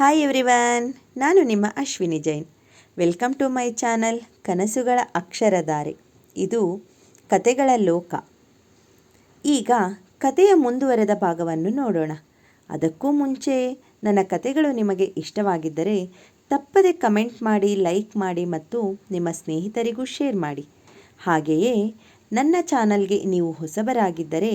Hi everyone ನಾನು ನಿಮ್ಮ Ashwini Jain. Welcome to my channel ಕನಸುಗಳ ಅಕ್ಷರಧಾರೆ. ಇದು ಕತೆಗಳ ಲೋಕ. ಈಗ ಕತೆಯ ಮುಂದುವರೆದ ಭಾಗವನ್ನು ನೋಡೋಣ. ಅದಕ್ಕೂ ಮುಂಚೆ ನನ್ನ ಕತೆಗಳು ನಿಮಗೆ ಇಷ್ಟವಾಗಿದ್ದರೆ ತಪ್ಪದೆ ಕಮೆಂಟ್ ಮಾಡಿ, ಲೈಕ್ ಮಾಡಿ ಮತ್ತು ನಿಮ್ಮ ಸ್ನೇಹಿತರಿಗೂ ಶೇರ್ ಮಾಡಿ. ಹಾಗೆಯೇ ನನ್ನ ಚಾನಲ್ಗೆ ನೀವು ಹೊಸಬರಾಗಿದ್ದರೆ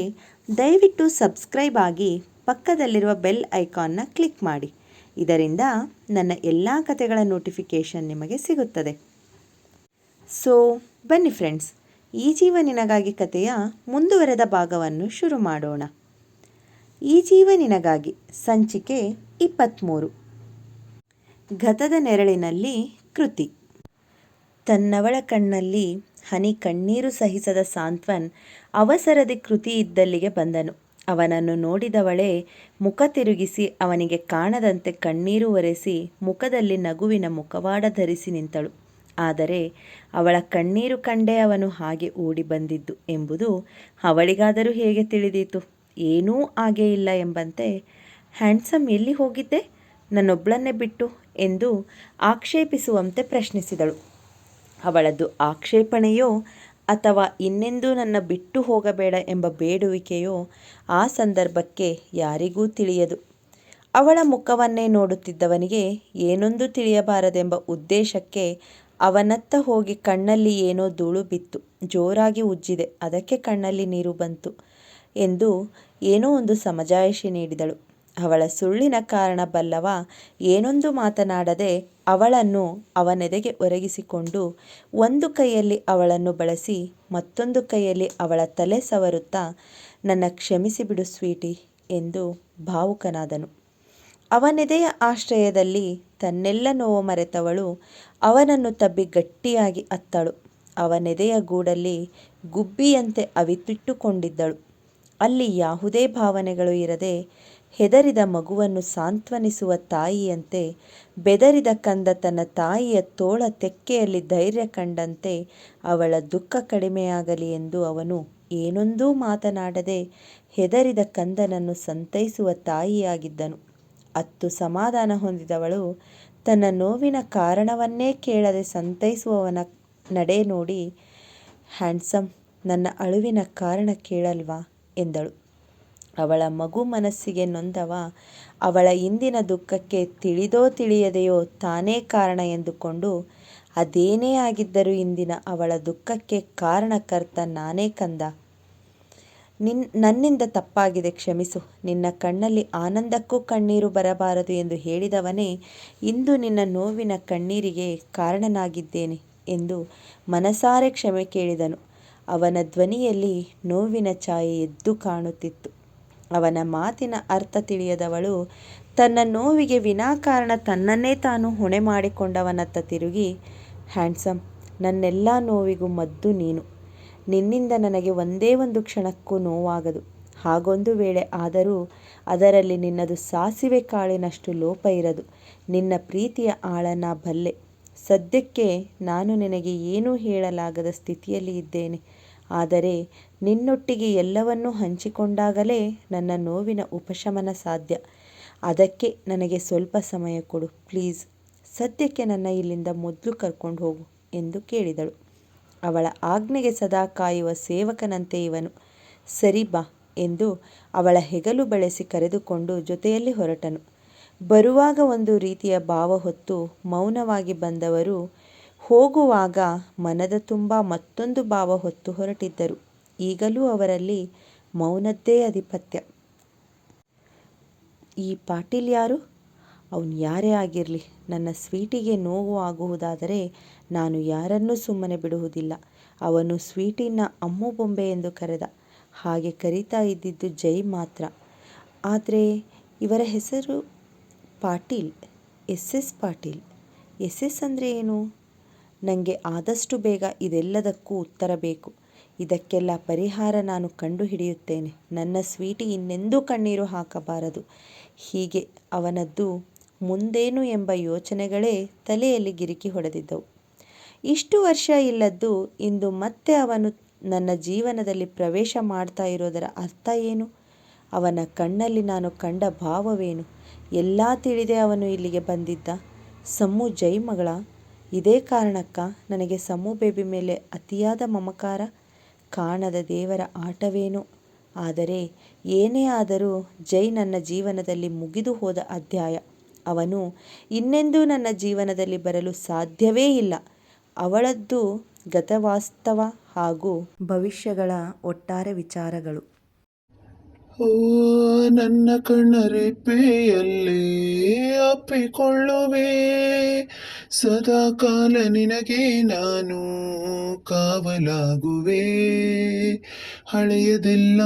ದಯವಿಟ್ಟು ಸಬ್ಸ್ಕ್ರೈಬ್ ಆಗಿ ಪಕ್ಕದಲ್ಲಿರುವ ಬೆಲ್ ಐಕಾನ್ನ ಕ್ಲಿಕ್ ಮಾಡಿ. ಇದರಿಂದ ನನ್ನ ಎಲ್ಲ ಕತೆಗಳ ನೋಟಿಫಿಕೇಷನ್ ನಿಮಗೆ ಸಿಗುತ್ತದೆ. ಸೊ ಬನ್ನಿ ಫ್ರೆಂಡ್ಸ್ ಈ ಜೀವನಿನಗಾಗಿ ಕಥೆಯ ಮುಂದುವರೆದ ಭಾಗವನ್ನು ಶುರು ಮಾಡೋಣ. ಈ ಜೀವನಿನಗಾಗಿ ಸಂಚಿಕೆ ಇಪ್ಪತ್ತ್ಮೂರು ಗತದ ನೆರಳಿನಲ್ಲಿ ಕೃತಿ. ತನ್ನವಳ ಕಣ್ಣಲ್ಲಿ ಹನಿ ಕಣ್ಣೀರು ಸಹಿಸದ ಸಾಂತ್ವನ್ ಅವಸರದಿ ಕೃತಿ ಇದ್ದಲ್ಲಿಗೆ ಬಂದನು. ಅವನನ್ನು ನೋಡಿದವಳೇ ಮುಖ ತಿರುಗಿಸಿ ಅವನಿಗೆ ಕಾಣದಂತೆ ಕಣ್ಣೀರು ಒರೆಸಿ ಮುಖದಲ್ಲಿ ನಗುವಿನ ಮುಖವಾಡ ಧರಿಸಿ ನಿಂತಳು. ಆದರೆ ಅವಳ ಕಣ್ಣೀರು ಕಂಡೇ ಅವನು ಹಾಗೆ ಓಡಿ ಬಂದಿದ್ದು ಎಂಬುದು ಅವಳಿಗಾದರೂ ಹೇಗೆ ತಿಳಿದೀತು? ಏನೂ ಆಗೇ ಇಲ್ಲ ಎಂಬಂತೆ, ಹ್ಯಾಂಡ್ಸಮ್ ಎಲ್ಲಿ ಹೋಗಿದ್ದೆ? ನನ್ನೊಬ್ಬಳನ್ನೇ ಬಿಟ್ಟು ಎಂದು ಆಕ್ಷೇಪಿಸುವಂತೆ ಪ್ರಶ್ನಿಸಿದಳು. ಅವಳದ್ದು ಆಕ್ಷೇಪಣೆಯೋ ಅಥವಾ ಇನ್ನೆಂದೂ ನನ್ನ ಬಿಟ್ಟು ಹೋಗಬೇಡ ಎಂಬ ಬೇಡುವಿಕೆಯೋ ಆ ಸಂದರ್ಭಕ್ಕೆ ಯಾರಿಗೂ ತಿಳಿಯದು. ಅವಳ ಮುಖವನ್ನೇ ನೋಡುತ್ತಿದ್ದವನಿಗೆ ಏನೊಂದು ತಿಳಿಯಬಾರದೆಂಬ ಉದ್ದೇಶಕ್ಕೆ ಅವನತ್ತ ಹೋಗಿ ಕಣ್ಣಲ್ಲಿ ಏನೋ ಧೂಳು ಬಿತ್ತು. ಜೋರಾಗಿ ಉಜ್ಜಿದೆ. ಅದಕ್ಕೆ ಕಣ್ಣಲ್ಲಿ ನೀರು ಬಂತು ಎಂದು ಏನೋ ಒಂದು ಸಮಜಾಯಿಷಿ ನೀಡಿದಳು. ಅವಳ ಸುಳ್ಳಿನ ಕಾರಣ ಬಲ್ಲವ ಏನೊಂದು ಮಾತನಾಡದೆ ಅವಳನ್ನು ಅವನೆದೆಗೆ ಒರಗಿಸಿಕೊಂಡು ಒಂದು ಕೈಯಲ್ಲಿ ಅವಳನ್ನು ಬಳಸಿ ಮತ್ತೊಂದು ಕೈಯಲ್ಲಿ ಅವಳ ತಲೆ ಸವರುತ್ತಾ, ನನ್ನ ಕ್ಷಮಿಸಿಬಿಡು ಸ್ವೀಟಿ ಎಂದು ಭಾವುಕನಾದನು. ಅವನೆದೆಯ ಆಶ್ರಯದಲ್ಲಿ ತನ್ನೆಲ್ಲ ನೋವು ಮರೆತವಳು ಅವನನ್ನು ತಬ್ಬಿ ಗಟ್ಟಿಯಾಗಿ ಅತ್ತಳು. ಅವನೆದೆಯ ಗೂಡಲ್ಲಿ ಗುಬ್ಬಿಯಂತೆ ಅವಿತಿಟ್ಟುಕೊಂಡಿದ್ದಳು. ಅಲ್ಲಿ ಯಾವುದೇ ಭಾವನೆಗಳು ಇರದೆ ಹೆದರಿದ ಮಗುವನ್ನು ಸಾಂತ್ವನಿಸುವ ತಾಯಿಯಂತೆ, ಬೆದರಿದ ಕಂದ ತನ್ನ ತಾಯಿಯ ತೋಳ ತೆಕ್ಕೆಯಲ್ಲಿ ಧೈರ್ಯ ಕಂಡಂತೆ ಅವಳ ದುಃಖ ಕಡಿಮೆಯಾಗಲಿ ಎಂದು ಅವನು ಏನೊಂದೂ ಮಾತನಾಡದೆ ಹೆದರಿದ ಕಂದನನ್ನು ಸಂತೈಸುವ ತಾಯಿಯಾಗಿದ್ದನು. ಅತ್ತು ಸಮಾಧಾನ ಹೊಂದಿದವಳು ತನ್ನ ನೋವಿನ ಕಾರಣವನ್ನೇ ಕೇಳದೆ ಸಂತೈಸುವವನ ನಡೆ ನೋಡಿ, ಹ್ಯಾಂಡ್ಸಮ್, ನನ್ನ ಅಳುವಿನ ಕಾರಣ ಕೇಳಲ್ವಾ? ಎಂದಳು. ಅವಳ ಮಗು ಮನಸ್ಸಿಗೆ ನೊಂದವ, ಅವಳ ಇಂದಿನ ದುಃಖಕ್ಕೆ ತಿಳಿದೋ ತಿಳಿಯದೆಯೋ ತಾನೇ ಕಾರಣ ಎಂದುಕೊಂಡು, ಅದೇನೇ ಆಗಿದ್ದರೂ ಇಂದಿನ ಅವಳ ದುಃಖಕ್ಕೆ ಕಾರಣಕರ್ತ ನಾನೇ ಕಂದ. ನಿನ್, ನನ್ನಿಂದ ತಪ್ಪಾಗಿದೆ ಕ್ಷಮಿಸು. ನಿನ್ನ ಕಣ್ಣಲ್ಲಿ ಆನಂದಕ್ಕೂ ಕಣ್ಣೀರು ಬರಬಾರದು ಎಂದು ಹೇಳಿದವನೇ ಇಂದು ನಿನ್ನ ನೋವಿನ ಕಣ್ಣೀರಿಗೆ ಕಾರಣನಾಗಿದ್ದೇನೆ ಎಂದು ಮನಸಾರೆ ಕ್ಷಮೆ ಕೇಳಿದನು. ಅವನ ಧ್ವನಿಯಲ್ಲಿ ನೋವಿನ ಛಾಯೆ ಎದ್ದು ಕಾಣುತ್ತಿತ್ತು. ಅವನ ಮಾತಿನ ಅರ್ಥ ತಿಳಿಯದವಳು ತನ್ನ ನೋವಿಗೆ ವಿನಾಕಾರಣ ತನ್ನನ್ನೇ ತಾನು ಹೊಣೆ ಮಾಡಿಕೊಂಡವನತ್ತ ತಿರುಗಿ, ಹ್ಯಾಂಡ್ಸಮ್, ನನ್ನೆಲ್ಲ ನೋವಿಗೂ ಮದ್ದು ನೀನು. ನಿನ್ನಿಂದ ನನಗೆ ಒಂದೇ ಒಂದು ಕ್ಷಣಕ್ಕೂ ನೋವಾಗದು. ಹಾಗೊಂದು ವೇಳೆ ಆದರೂ ಅದರಲ್ಲಿ ನಿನ್ನದು ಸಾಸಿವೆ ಕಾಳಿನಷ್ಟು ಲೋಪ ಇರದು. ನಿನ್ನ ಪ್ರೀತಿಯ ಆಳನ ಬಲ್ಲೆ. ಸದ್ಯಕ್ಕೆ ನಾನು ನಿನಗೆ ಏನೂ ಹೇಳಲಾಗದ ಸ್ಥಿತಿಯಲ್ಲಿ ಇದ್ದೇನೆ. ಆದರೆ ನಿನ್ನೊಟ್ಟಿಗೆ ಎಲ್ಲವನ್ನೂ ಹಂಚಿಕೊಂಡಾಗಲೇ ನನ್ನ ನೋವಿನ ಉಪಶಮನ ಸಾಧ್ಯ. ಅದಕ್ಕೆ ನನಗೆ ಸ್ವಲ್ಪ ಸಮಯ ಕೊಡು, ಪ್ಲೀಸ್. ಸದ್ಯಕ್ಕೆ ನನ್ನ ಇಲ್ಲಿಂದ ಮೊದಲು ಕರ್ಕೊಂಡು ಹೋಗು ಎಂದು ಕೇಳಿದಳು. ಅವಳ ಆಜ್ಞೆಗೆ ಸದಾ ಕಾಯುವ ಸೇವಕನಂತೆ ಇವನು, ಸರಿ ಬಾ ಎಂದು ಅವಳ ಹೆಗಲು ಬಳಸಿ ಕರೆದುಕೊಂಡು ಜೊತೆಯಲ್ಲಿ ಹೊರಟನು. ಬರುವಾಗ ಒಂದು ರೀತಿಯ ಭಾವ ಹೊತ್ತು ಮೌನವಾಗಿ ಬಂದವರು ಹೋಗುವಾಗ ಮನದ ತುಂಬ ಮತ್ತೊಂದು ಭಾವ ಹೊತ್ತು ಹೊರಟಿದ್ದರು. ಈಗಲೂ ಅವರಲ್ಲಿ ಮೌನದ್ದೇ ಅಧಿಪತ್ಯ ಈ ಪಾಟೀಲ್ ಯಾರು? ಅವನು ಯಾರೇ ಆಗಿರಲಿ, ನನ್ನ ಸ್ವೀಟಿಗೆ ನೋವು ಆಗುವುದಾದರೆ ನಾನು ಯಾರನ್ನೂ ಸುಮ್ಮನೆ ಬಿಡುವುದಿಲ್ಲ. ಅವನು ಸ್ವೀಟಿನ ಅಮ್ಮು ಬೊಂಬೆ ಎಂದು ಕರೆದ. ಹಾಗೆ ಕರೀತಾ ಇದ್ದಿದ್ದು ಜೈ ಮಾತ್ರ. ಆದರೆ ಇವರ ಹೆಸರು Patil, S S Patil. S S ಅಂದರೆ ಏನು? ನನಗೆ ಆದಷ್ಟು ಬೇಗ ಇದೆಲ್ಲದಕ್ಕೂ ಉತ್ತರ ಬೇಕು. ಇದಕ್ಕೆಲ್ಲ ಪರಿಹಾರ ನಾನು ಕಂಡುಹಿಡಿಯುತ್ತೇನೆ. ನನ್ನ ಸ್ವೀಟಿ ಇನ್ನೆಂದೂ ಕಣ್ಣೀರು ಹಾಕಬಾರದು. ಹೀಗೆ ಅವನದ್ದು ಮುಂದೇನು ಎಂಬ ಯೋಚನೆಗಳೇ ತಲೆಯಲ್ಲಿ ಗಿರಿಕಿ ಹೊಡೆದಿದ್ದವು. ಇಷ್ಟು ವರ್ಷ ಇಲ್ಲದ್ದು ಇಂದು ಮತ್ತೆ ಅವನು ನನ್ನ ಜೀವನದಲ್ಲಿ ಪ್ರವೇಶ ಮಾಡ್ತಾ ಇರೋದರ ಅರ್ಥ ಏನು? ಅವನ ಕಣ್ಣಲ್ಲಿ ನಾನು ಕಂಡ ಭಾವವೇನು? ಎಲ್ಲ ತಿಳಿದೇ ಅವನು ಇಲ್ಲಿಗೆ ಬಂದಿದ್ದ. ಸಮ್ಮು ಜೈ ಮಗಳ ಇದೇ ಕಾರಣಕ್ಕ ನನಗೆ ಸಮೂ ಬೇಬಿ ಮೇಲೆ ಅತಿಯಾದ ಮಮಕಾರ ಕಾಣದ ದೇವರ ಆಟವೇನು? ಆದರೆ ಏನೇ ಆದರೂ ಜೈ ನನ್ನ ಜೀವನದಲ್ಲಿ ಮುಗಿದು ಹೋದ ಅಧ್ಯಾಯ. ಅವನು ಇನ್ನೆಂದೂ ನನ್ನ ಜೀವನದಲ್ಲಿ ಬರಲು ಸಾಧ್ಯವೇ ಇಲ್ಲ. ಅವಳದ್ದು ಗತವಾಸ್ತವ ಹಾಗೂ ಭವಿಷ್ಯಗಳ ಒಟ್ಟಾರೆ ವಿಚಾರಗಳು. ನನ್ನ ಕಣ್ಣರೆಪ್ಪೆಯಲ್ಲೇ ಅಪ್ಪಿಕೊಳ್ಳುವೆ. ಸದಾ ಕಾಲ ನಿನಗೆ ನಾನು ಕಾವಲಾಗುವೆ. ಹಳೆಯದೆಲ್ಲ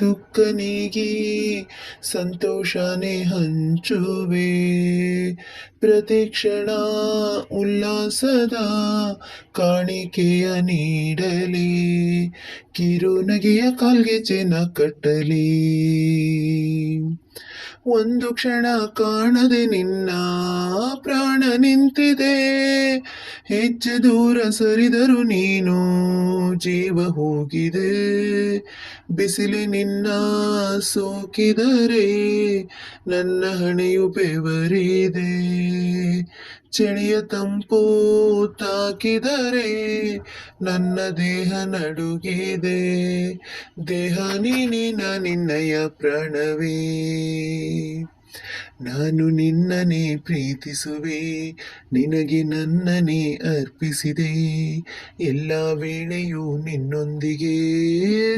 ದುಃಖ ನೀಗಿ ಸಂತೋಷನೇ ಹಂಚುವೆ. ಪ್ರತಿ ಕ್ಷಣ ಉಲ್ಲಾಸದ ಕಾಣಿಕೆಯ ನೀಡಲಿ. ಕಿರುನಗೆಯ ಕಾಲ್ಗೆಜೆನ ಕಟ್ಟಲಿ. ಒಂದು ಕ್ಷಣ ಕಾಣದೆ ನಿನ್ನ ಪ್ರಾಣ ನಿಂತಿದೆ. ಹೆಜ್ಜೆ ದೂರ ಸರಿದರು ನೀನು ಜೀವ ಹೋಗಿದೆ. ಬಿಸಿಲಿ ನಿನ್ನ ಸೋಕಿದರೆ ನನ್ನ ಹಣೆಯು ಬೆವರಿದೆ. ಚಳಿಯ ತಂಪು ತಾಕಿದರೆ ನನ್ನ ದೇಹ ನಡುಗಿದೆ. ದೇಹ ನೀನಿನ ನಿನ್ನಯ ಪ್ರಾಣವೇ. ನಾನು ನಿನ್ನನೇ ಪ್ರೀತಿಸುವೆ, ನಿನಗೆ ನನ್ನನೇ ಅರ್ಪಿಸಿದೆ. ಎಲ್ಲ ವೇಳೆಯೂ ನಿನ್ನೊಂದಿಗೆ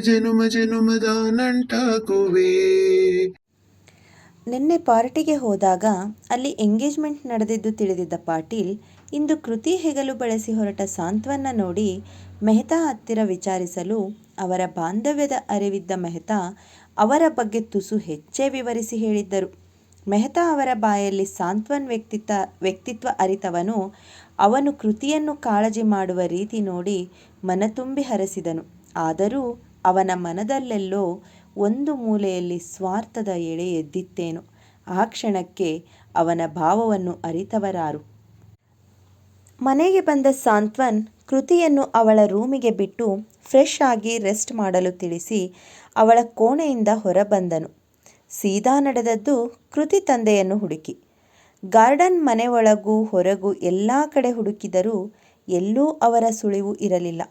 ಜನುಮ ಜನುಮದ ನಂಟಾಗುವೆ. ನಿನ್ನೆ ಪಾರ್ಟಿಗೆ ಹೋದಾಗ ಅಲ್ಲಿ ಎಂಗೇಜ್ಮೆಂಟ್ ನಡೆದಿದ್ದು ತಿಳಿದಿದ್ದ ಪಾಟೀಲ್, ಇಂದು ಕೃತಿ ಹೆಗಲು ಬಳಸಿ ಹೊರಟ ಸಾಂತ್ವನ್ನ ನೋಡಿ ಮೆಹ್ತಾ ಹತ್ತಿರ ವಿಚಾರಿಸಲು ಅವರ ಬಾಂಧವ್ಯದ ಅರಿವಿದ್ದ ಮೆಹ್ತಾ ಅವರ ಬಗ್ಗೆ ತುಸು ಹೆಚ್ಚೇ ವಿವರಿಸಿ ಹೇಳಿದ್ದರು. ಮೆಹ್ತಾ ಅವರ ಬಾಯಲ್ಲಿ ಸಾಂತ್ವನ್ ವ್ಯಕ್ತಿತ್ವ ವ್ಯಕ್ತಿತ್ವ ಅರಿತವನು, ಅವನು ಕೃತಿಯನ್ನು ಕಾಳಜಿ ಮಾಡುವ ರೀತಿ ನೋಡಿ ಮನತುಂಬಿ ಹರಸಿದನು. ಆದರೂ ಅವನ ಮನದಲ್ಲೆಲ್ಲೋ ಒಂದು ಮೂಲೆಯಲ್ಲಿ ಸ್ವಾರ್ಥದ ಎಳೆ ಎದ್ದಿತ್ತೇನು, ಆ ಕ್ಷಣಕ್ಕೆ ಅವನ ಭಾವವನ್ನು ಅರಿತವರಾರು. ಮನೆಗೆ ಬಂದ ಸಾಂತ್ವನ್ ಕೃತಿಯನ್ನು ಅವಳ ರೂಮಿಗೆ ಬಿಟ್ಟು ಫ್ರೆಶ್ ಆಗಿ ರೆಸ್ಟ್ ಮಾಡಲು ತಿಳಿಸಿ ಅವಳ ಕೋಣೆಯಿಂದ ಹೊರಬಂದನು. ಸೀದಾ ನಡೆದದ್ದು ಕೃತಿ ತಂದೆಯನ್ನು ಹುಡುಕಿ. ಗಾರ್ಡನ್ ಮನೆ ಒಳಗೂ ಹೊರಗೂ ಎಲ್ಲ ಕಡೆ ಹುಡುಕಿದರೂ ಎಲ್ಲೂ ಅವರ ಸುಳಿವು ಇರಲಿಲ್ಲ.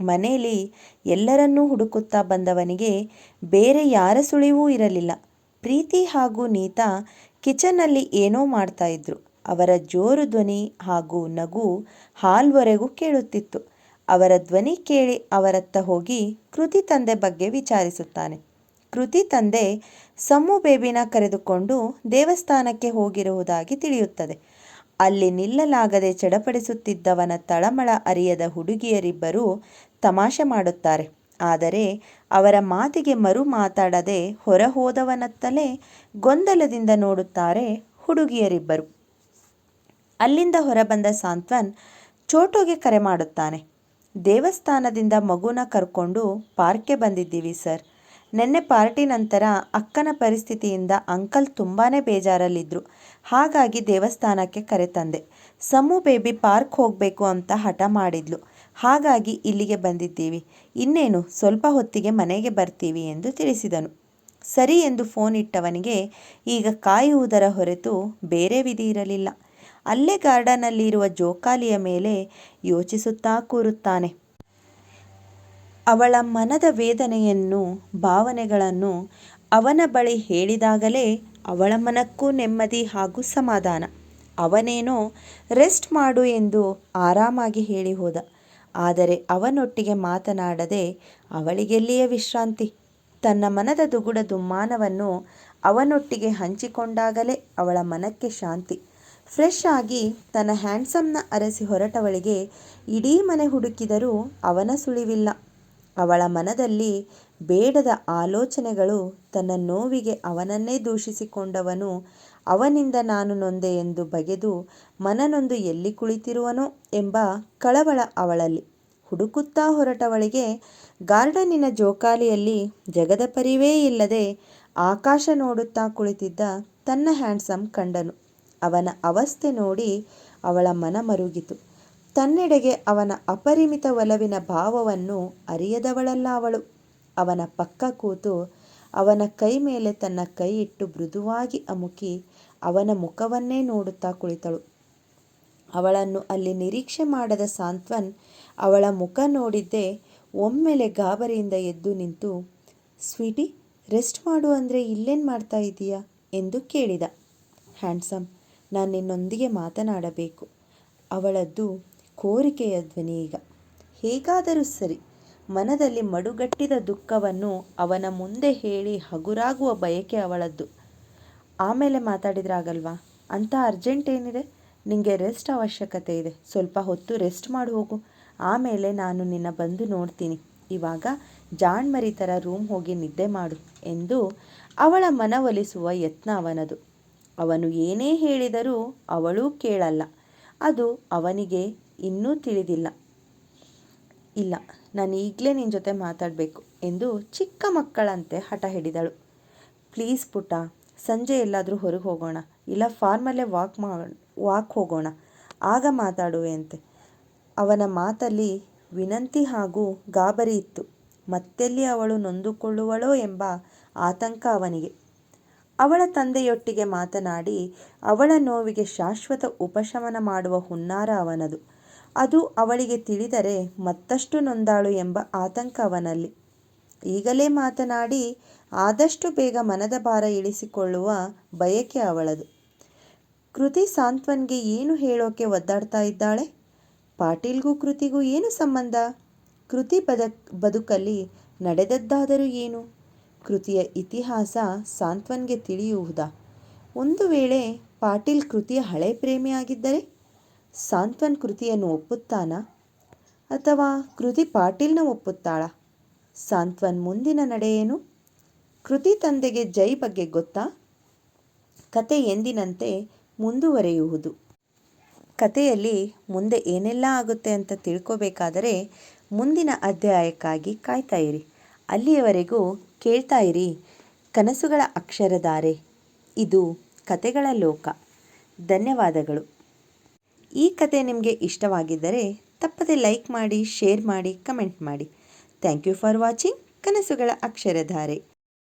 ಮನೆಯಲ್ಲಿ ಎಲ್ಲರನ್ನೂ ಹುಡುಕುತ್ತಾ ಬಂದವನಿಗೆ ಬೇರೆ ಯಾರ ಸುಳಿವೂ ಇರಲಿಲ್ಲ. ಪ್ರೀತಿ ಹಾಗೂ ನೀತಾ ಕಿಚನ್ನಲ್ಲಿ ಏನೋ ಮಾಡ್ತಾ ಇದ್ರು. ಅವರ ಜೋರು ಧ್ವನಿ ಹಾಗೂ ನಗು ಹಾಲ್ವರೆಗೂ ಕೇಳುತ್ತಿತ್ತು. ಅವರ ಧ್ವನಿ ಕೇಳಿ ಅವರತ್ತ ಹೋಗಿ ಕೃತಿ ತಂದೆ ಬಗ್ಗೆ ವಿಚಾರಿಸುತ್ತಾನೆ. ಕೃತಿ ತಂದೆ ಸಮ್ಮು ಬೇಬಿನ ಕರೆದುಕೊಂಡು ದೇವಸ್ಥಾನಕ್ಕೆ ಹೋಗಿರುವುದಾಗಿ ತಿಳಿಯುತ್ತದೆ. ಅಲ್ಲಿ ನಿಲ್ಲಲಾಗದೆ ಚಡಪಡಿಸುತ್ತಿದ್ದವನ ತಳಮಳ ಅರಿಯದ ಹುಡುಗಿಯರಿಬ್ಬರೂ ತಮಾಷೆ ಮಾಡುತ್ತಾರೆ. ಆದರೆ ಅವರ ಮಾತಿಗೆ ಮರು ಮಾತಾಡದೆ ಹೊರ ಹೋದವನತ್ತಲೇ ಗೊಂದಲದಿಂದ ನೋಡುತ್ತಾರೆ ಹುಡುಗಿಯರಿಬ್ಬರು. ಅಲ್ಲಿಂದ ಹೊರಬಂದ ಸಾಂತ್ವನ್ ಚೋಟುಗೆ ಕರೆ ಮಾಡುತ್ತಾನೆ. ದೇವಸ್ಥಾನದಿಂದ ಮಗುನ ಕರ್ಕೊಂಡು ಪಾರ್ಕ್ಗೆ ಬಂದಿದ್ದೀವಿ ಸರ್. ನಿನ್ನೆ ಪಾರ್ಟಿ ನಂತರ ಅಕ್ಕನ ಪರಿಸ್ಥಿತಿಯಿಂದ ಅಂಕಲ್ ತುಂಬಾ ಬೇಜಾರಲ್ಲಿದ್ದರು ಹಾಗಾಗಿ ದೇವಸ್ಥಾನಕ್ಕೆ ಕರೆತಂದೆ ಸಮು ಬೇಬಿ ಪಾರ್ಕ್ ಹೋಗಬೇಕು ಅಂತ ಹಠ ಮಾಡಿದ್ಲು. ಹಾಗಾಗಿ ಇಲ್ಲಿಗೆ ಬಂದಿದ್ದೀವಿ. ಇನ್ನೇನು, ಸ್ವಲ್ಪ ಹೊತ್ತಿಗೆ ಮನೆಗೆ ಬರ್ತೀವಿ ಎಂದು ತಿಳಿಸಿದನು. ಸರಿ ಎಂದು ಫೋನ್ ಇಟ್ಟವನಿಗೆ ಈಗ ಕಾಯುವುದರ ಹೊರತು ಬೇರೆ ವಿಧಿ ಇರಲಿಲ್ಲ. ಅಲ್ಲೇ ಗಾರ್ಡನ್ನಲ್ಲಿರುವ ಜೋಕಾಲಿಯ ಮೇಲೆ ಯೋಚಿಸುತ್ತಾ ಕೂರುತ್ತಾನೆ. ಅವಳ ಮನದ ವೇದನೆಯನ್ನು, ಭಾವನೆಗಳನ್ನು ಅವನ ಬಳಿ ಹೇಳಿದಾಗಲೇ ಅವಳ ಮನಕ್ಕೂ ನೆಮ್ಮದಿ ಹಾಗೂ ಸಮಾಧಾನ. ಅವನೇನೋ ರೆಸ್ಟ್ ಮಾಡು ಎಂದು ಆರಾಮಾಗಿ ಹೇಳಿ ಹೋದ. ಆದರೆ ಅವನೊಟ್ಟಿಗೆ ಮಾತನಾಡದೆ ಅವಳಿಗೆಲ್ಲಿಯ ವಿಶ್ರಾಂತಿ? ತನ್ನ ಮನದ ದುಗುಡ ದುಮ್ಮಾನವನ್ನು ಅವನೊಟ್ಟಿಗೆ ಹಂಚಿಕೊಂಡಾಗಲೇ ಅವಳ ಮನಕ್ಕೆ ಶಾಂತಿ. ಫ್ರೆಶ್ ಆಗಿ ತನ್ನ ಹ್ಯಾಂಡ್ಸಮ್ನ ಅರಸಿ ಹೊರಟವಳಿಗೆ ಇಡೀ ಮನೆ ಹುಡುಕಿದರೂ ಅವನ ಸುಳಿವಿಲ್ಲ. ಅವಳ ಮನದಲ್ಲಿ ಬೇಡದ ಆಲೋಚನೆಗಳು ತನ್ನ ನೋವಿಗೆ ಅವನನ್ನೇ ದೂಷಿಸಿಕೊಂಡವನು. ಅವನಿಂದ ನಾನು ನೊಂದೆ ಎಂದು ಬಗೆದು ಮನನೊಂದು ಎಲ್ಲಿ ಕುಳಿತಿರುವನೋ ಎಂಬ ಕಳವಳ ಅವಳಲ್ಲಿ. ಹುಡುಕುತ್ತಾ ಹೊರಟವಳಿಗೆ ಗಾರ್ಡನ್ನಿನ ಜೋಕಾಲಿಯಲ್ಲಿ ಜಗದ ಪರಿವೇ ಇಲ್ಲದೆ ಆಕಾಶ ನೋಡುತ್ತಾ ಕುಳಿತಿದ್ದ ತನ್ನ ಹ್ಯಾಂಡ್ಸಮ್ ಕಂಡನು. ಅವನ ಅವಸ್ಥೆ ನೋಡಿ ಅವಳ ಮನ ಮರುಗಿತು. ತನ್ನೆಡೆಗೆ ಅವನ ಅಪರಿಮಿತ ಒಲವಿನ ಭಾವವನ್ನು ಅರಿಯದವಳಲ್ಲ ಅವಳು. ಅವನ ಪಕ್ಕ ಕೂತು ಅವನ ಕೈ ಮೇಲೆ ತನ್ನ ಕೈ ಇಟ್ಟು ಮೃದುವಾಗಿ ಅಮುಕಿ ಅವನ ಮುಖವನ್ನೇ ನೋಡುತ್ತಾ ಕುಳಿತಳು. ಅವಳನ್ನು ಅಲ್ಲಿ ನಿರೀಕ್ಷೆ ಮಾಡದ ಸಾಂತ್ವನ್ ಅವಳ ಮುಖ ನೋಡಿದ್ದೇ ಒಮ್ಮೆಲೆ ಗಾಬರಿಯಿಂದ ಎದ್ದು ನಿಂತು, ಸ್ವೀಟಿ, ರೆಸ್ಟ್ ಮಾಡು ಅಂದರೆ ಇಲ್ಲೇನು ಮಾಡ್ತಾ ಇದ್ದೀಯಾ ಎಂದು ಕೇಳಿದ. ಹ್ಯಾಂಡ್ಸಮ್, ನಾನು ನಿನ್ನೊಂದಿಗೆ ಮಾತನಾಡಬೇಕು. ಅವಳದ್ದು ಕೋರಿಕೆಯ ಧ್ವನಿ ಈಗ. ಹೇಗಾದರೂ ಸರಿ, ಮನದಲ್ಲಿ ಮಡುಗಟ್ಟಿದ ದುಃಖವನ್ನು ಅವನ ಮುಂದೆ ಹೇಳಿ ಹಗುರಾಗುವ ಬಯಕೆ ಅವಳದ್ದು. ಆಮೇಲೆ ಮಾತಾಡಿದ್ರಾಗಲ್ವಾ ಅಂತ ಅರ್ಜೆಂಟ್ ಏನಿದೆ? ನಿಮಗೆ ರೆಸ್ಟ್ ಅವಶ್ಯಕತೆ ಇದೆ. ಸ್ವಲ್ಪ ಹೊತ್ತು ರೆಸ್ಟ್ ಮಾಡಿ, ಹೋಗು. ಆಮೇಲೆ ನಾನು ನಿನ್ನ ಬಂದು ನೋಡ್ತೀನಿ. ಇವಾಗ ಜಾಣ್ಮರಿ ಥರ ರೂಮ್ ಹೋಗಿ ನಿದ್ದೆ ಮಾಡು ಎಂದು ಅವಳ ಮನವೊಲಿಸುವ ಯತ್ನ ಅವನದು. ಅವನು ಏನೇ ಹೇಳಿದರೂ ಅವಳೂ ಕೇಳಲ್ಲ. ಅದು ಅವನಿಗೆ ಇನ್ನೂ ತಿಳಿದಿಲ್ಲ. ಇಲ್ಲ, ನಾನು ಈಗಲೇ ನಿನ್ನ ಜೊತೆ ಮಾತಾಡಬೇಕು ಎಂದು ಚಿಕ್ಕ ಮಕ್ಕಳಂತೆ ಹಠ ಹಿಡಿದಳು. ಪ್ಲೀಸ್ ಪುಟ್ಟ, ಸಂಜೆ ಎಲ್ಲಾದರೂ ಹೊರಗೆ ಹೋಗೋಣ, ಇಲ್ಲ ಫಾರ್ಮಲ್ಲೇ ವಾಕ್ ಮಾ, ವಾಕ್ ಹೋಗೋಣ, ಆಗ ಮಾತಾಡುವೆ ಅಂತೆ. ಅವನ ಮಾತಲ್ಲಿ ವಿನಂತಿ ಹಾಗೂ ಗಾಬರಿ ಇತ್ತು. ಮತ್ತೆಲ್ಲಿ ಅವಳು ನೊಂದುಕೊಳ್ಳುವಳೋ ಎಂಬ ಆತಂಕ ಅವನಿಗೆ. ಅವಳ ತಂದೆಯೊಟ್ಟಿಗೆ ಮಾತನಾಡಿ ಅವಳ ನೋವಿಗೆ ಶಾಶ್ವತ ಉಪಶಮನ ಮಾಡುವ ಹುನ್ನಾರ ಅವನದು. ಅದು ಅವಳಿಗೆ ತಿಳಿದರೆ ಮತ್ತಷ್ಟು ನೊಂದಾಳು ಎಂಬ ಆತಂಕ ಅವನಲ್ಲಿ. ಈಗಲೇ ಮಾತನಾಡಿ, ಆದಷ್ಟು ಬೇಗ ಮನದ ಭಾರ ಇಳಿಸಿಕೊಳ್ಳುವ ಬಯಕೆ ಅವಳದು. ಕೃತಿ ಸಾಂತ್ವನ್ಗೆ ಏನು ಹೇಳೋಕೆ ಒದ್ದಾಡ್ತಾ ಇದ್ದಾಳೆ? ಪಾಟೀಲ್ಗೂ ಕೃತಿಗೂ ಏನು ಸಂಬಂಧ? ಕೃತಿ ಬದಕ್, ಬದುಕಲ್ಲಿ ನಡೆದದ್ದಾದರೂ ಏನು? ಕೃತಿಯ ಇತಿಹಾಸ ಸಾಂತ್ವನ್ಗೆ ತಿಳಿಯುವುದಾ? ಒಂದು ವೇಳೆ ಪಾಟೀಲ್ ಕೃತಿಯ ಹಳೆ ಪ್ರೇಮಿಯಾಗಿದ್ದರೆ ಸಾಂತ್ವನ್ ಕೃತಿಯನ್ನು ಒಪ್ಪುತ್ತಾನಾ? ಅಥವಾ ಕೃತಿ ಪಾಟೀಲ್ನ ಒಪ್ಪುತ್ತಾಳಾ? ಸಾಂತ್ವನ್ ಮುಂದಿನ ನಡೆ ಏನು? ಕೃತಿ ತಂದೆಗೆ ಜೈ ಬಗ್ಗೆ ಗೊತ್ತಾ? ಕತೆ ಎಂದಿನಂತೆ ಮುಂದುವರೆಯುವುದು. ಕತೆಯಲ್ಲಿ ಮುಂದೆ ಏನೆಲ್ಲ ಆಗುತ್ತೆ ಅಂತ ತಿಳ್ಕೋಬೇಕಾದರೆ ಮುಂದಿನ ಅಧ್ಯಾಯಕ್ಕಾಗಿ ಕಾಯ್ತಾ ಇರಿ. ಅಲ್ಲಿಯವರೆಗೂ ಕೇಳ್ತಾ ಇರಿ. ಕನಸುಗಳ ಅಕ್ಷರಧಾರೆ. ಇದು ಕತೆಗಳ ಲೋಕ. ಧನ್ಯವಾದಗಳು. ಈ ಕತೆ ನಿಮಗೆ ಇಷ್ಟವಾಗಿದ್ದರೆ ತಪ್ಪದೆ ಲೈಕ್ ಮಾಡಿ, ಶೇರ್ ಮಾಡಿ, ಕಮೆಂಟ್ ಮಾಡಿ. ಥ್ಯಾಂಕ್ ಯು ಫಾರ್ ವಾಚಿಂಗ್ ಕನಸುಗಳ ಅಕ್ಷರಧಾರೆ.